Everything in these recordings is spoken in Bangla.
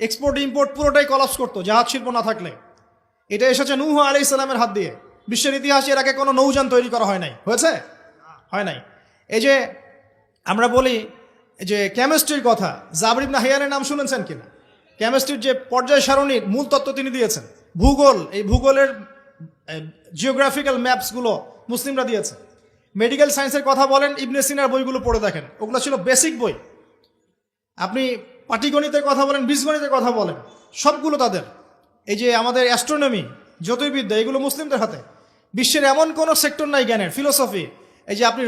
এক্সপোর্ট ইম্পোর্ট পুরোটাই কলাপস করতো, জাহাজ শিল্প না থাকলে। এটা এসেছে নূহ আলি ইসলামের হাত দিয়ে। বিশ্বের ইতিহাসে এর আগে কোনো নৌযান তৈরি করা হয় নাই। হয়েছে? হয় নাই। এই যে আমরা বলি যে কেমিস্ট্রির কথা জাবরিব না হেয়ারের নাম শুনেছেন কিনা? কেমিস্ট্রির যে পর্যায় সারণীর মূল তত্ত্ব তিনি দিয়েছেন। ভূগোল, এই ভূগোলের জিওগ্রাফিক্যাল ম্যাপসগুলো মুসলিমরা দিয়েছে। মেডিকেল সায়েন্সের কথা বলেন, ইবনে সিনার বইগুলো পড়ে দেখেন। ওগুলো ছিল বেসিক বই। আপনি পাটিগণিতের কথা বলেন বীজগণিতের কথা বলেন, সবগুলো তাদের। এই যে আমাদের অ্যাস্ট্রোনমি জ্যোতির্বিদ্যা, এগুলো মুসলিমদের হাতে। বিশ্বের এমন কোনো সেক্টর নাই জ্ঞানের ফিলোসফি এই যে আপনি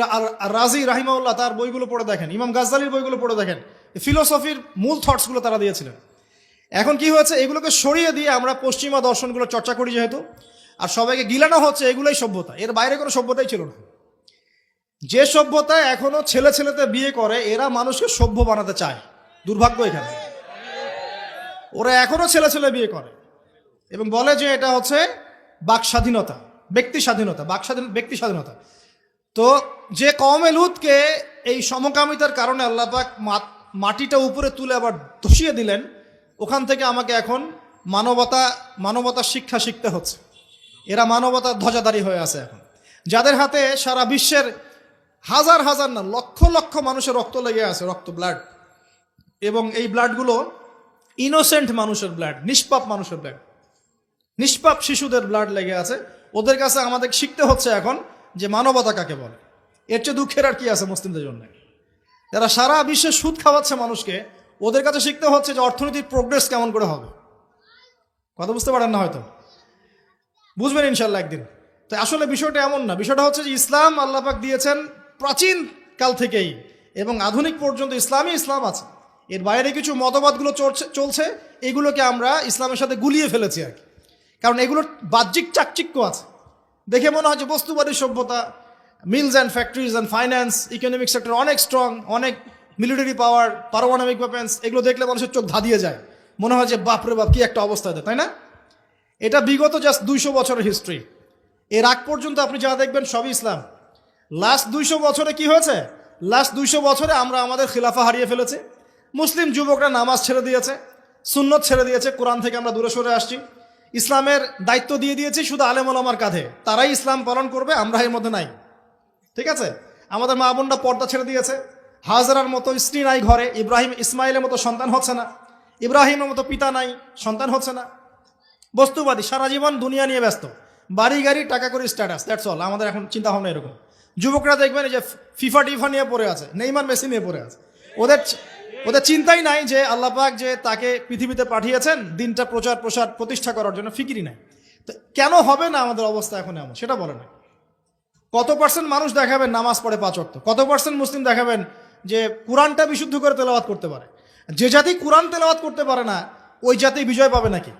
রাজি রাহিমাউল্লাহ তার বইগুলো পড়ে দেখেন, ইমাম গাজ্জালির বইগুলো পড়ে দেখেন ফিলোসফির মূল থটসগুলো তারা দিয়েছিলেন। এখন কি হয়েছে, এগুলোকে সরিয়ে দিয়ে আমরা পশ্চিমা দর্শনগুলো চর্চা করি যেহেতু, আর সবাইকে গিলানো হচ্ছে এগুলোই সভ্যতা, এর বাইরে কোনো সভ্যতাই ছিল না। যে সভ্যতা এখনও ছেলে ছেলেতে বিয়ে করে, এরা মানুষকে সভ্য বানাতে চায়। দুর্ভাগ্য এখানে। ওরা এখনও ছেলে ছেলে বিয়ে করে এবং বলে যে এটা হচ্ছে বাক স্বাধীনতা, ব্যক্তি স্বাধীনতা, বাক স্বাধীন, ব্যক্তি স্বাধীনতা। তো যে কমে লুতকে এই সমকামিতার কারণে আল্লাপাক মাটিটা উপরে তুলে আবার ধসিয়ে দিলেন, ওখান থেকে আমাকে এখন মানবতা মানবতার শিক্ষা শিখতে হচ্ছে। এরা মানবতার ধ্বজাধারী হয়ে আছে এখন। যাদের হাতে সারা বিশ্বের হাজার হাজার না, লক্ষ লক্ষ মানুষের রক্ত লেগে আছে, রক্ত ব্লাড এবং এই ব্লাডগুলো ইনোসেন্ট মানুষের ব্লাড নিষ্পাপ মানুষের ব্লাড নিষ্পাপ শিশুদের ব্লাড লেগে আছে। ওদের কাছে আমাদের শিখতে হচ্ছে এখন যে মানবতা কাকে বলে। এর চেয়ে দুঃখের আর কি আছে মুসলিমদের জন্য? যারা সারা বিশ্বে সুদ খাওয়াচ্ছে মানুষকে, ওদের কাছে শিখতে হচ্ছে যে অর্থনীতির প্রোগ্রেস কেমন করে হবে। কথা বুঝতে পারেন না হয়তো? বুঝবেন ইনশাল্লাহ একদিন। তো আসলে বিষয়টা এমন না। বিষয়টা হচ্ছে যে ইসলাম আল্লাপাক দিয়েছেন প্রাচীন কাল থেকেই এবং আধুনিক পর্যন্ত ইসলামই ইসলাম আছে। এর বাইরে কিছু মতবাদগুলো চলছে, এগুলোকে আমরা ইসলামের সাথে গুলিয়ে ফেলেছি আর কি। কারণ এগুলোর বাহ্যিক চাকচিক্য আছে। দেখে মনে হয় যে বস্তুবাদী সভ্যতা mills and factories and finance economic sector অনেক স্ট্রং অনেক মিলিটারি পাওয়ার পারমাণবিক ওয়েপেন্স এগুলো দেখলে মানুষের চোখ ধাঁধিয়ে যায়। মনে হয় যে, বাপরে বাপ, কি একটা অবস্থা তাই না? এটা বিগত জাস্ট দুইশো বছরের হিস্ট্রি এর আগ পর্যন্ত আপনি যা দেখবেন সবই ইসলাম। লাস্ট দুইশো বছরে কি হয়েছে? লাস্ট দুইশো বছরে আমরা আমাদের খিলাফা হারিয়ে ফেলেছি। মুসলিম যুবকরা নামাজ ছেড়ে দিয়েছে, সুন্নত ছেড়ে দিয়েছে, কোরআন থেকে আমরা দূরে সরে আসছি। ইসলামের দায়িত্ব দিয়ে দিয়েছি শুধু আলেমুলামার কাঁধে। তারাই ইসলাম পালন করবে, আমরা এর মধ্যে নাই। ঠিক আছে? আমাদের মা বোনরা পর্দা ছেড়ে দিয়েছে। হাজারার মতো স্ত্রী নাই ঘরে, ইব্রাহিম ইসমাইলের মতো সন্তান হচ্ছে না। ইব্রাহিমের মতো পিতা নাই, সন্তান হচ্ছে না। বস্তুবাদী, সারা জীবন দুনিয়া নিয়ে ব্যস্ত। বাড়ি, গাড়ি, টাকা করে স্ট্যাটাস দ্যাটস অল আমাদের এখন চিন্তা ভাবনা এরকম। যুবকরা দেখবেন যে ফিফা, টিফা নিয়ে পড়ে আছে, নেইমার, মেসি নিয়ে পড়ে আছে। ওদের ওদের চিন্তাই নাই যে আল্লাহ পাক যে তাকে পৃথিবীতে পাঠিয়েছেন, দিনটা প্রচার প্রসার প্রতিষ্ঠা করার জন্য ফিকিরি নাই। তো কেন হবে না আমাদের অবস্থা এখন এমন? সেটা বলে না কত পার্সেন্ট মানুষ দেখাবেন নামাজ পড়ে পাঁচ অর্থ কত পার্সেন্ট মুসলিম দেখাবেন যে কোরআনটা বিশুদ্ধ করে তেলাওয়াত করতে পারে? যে জাতি কোরআন তেলাওয়াত করতে পারে না, ওই জাতি বিজয় পাবে নাকি?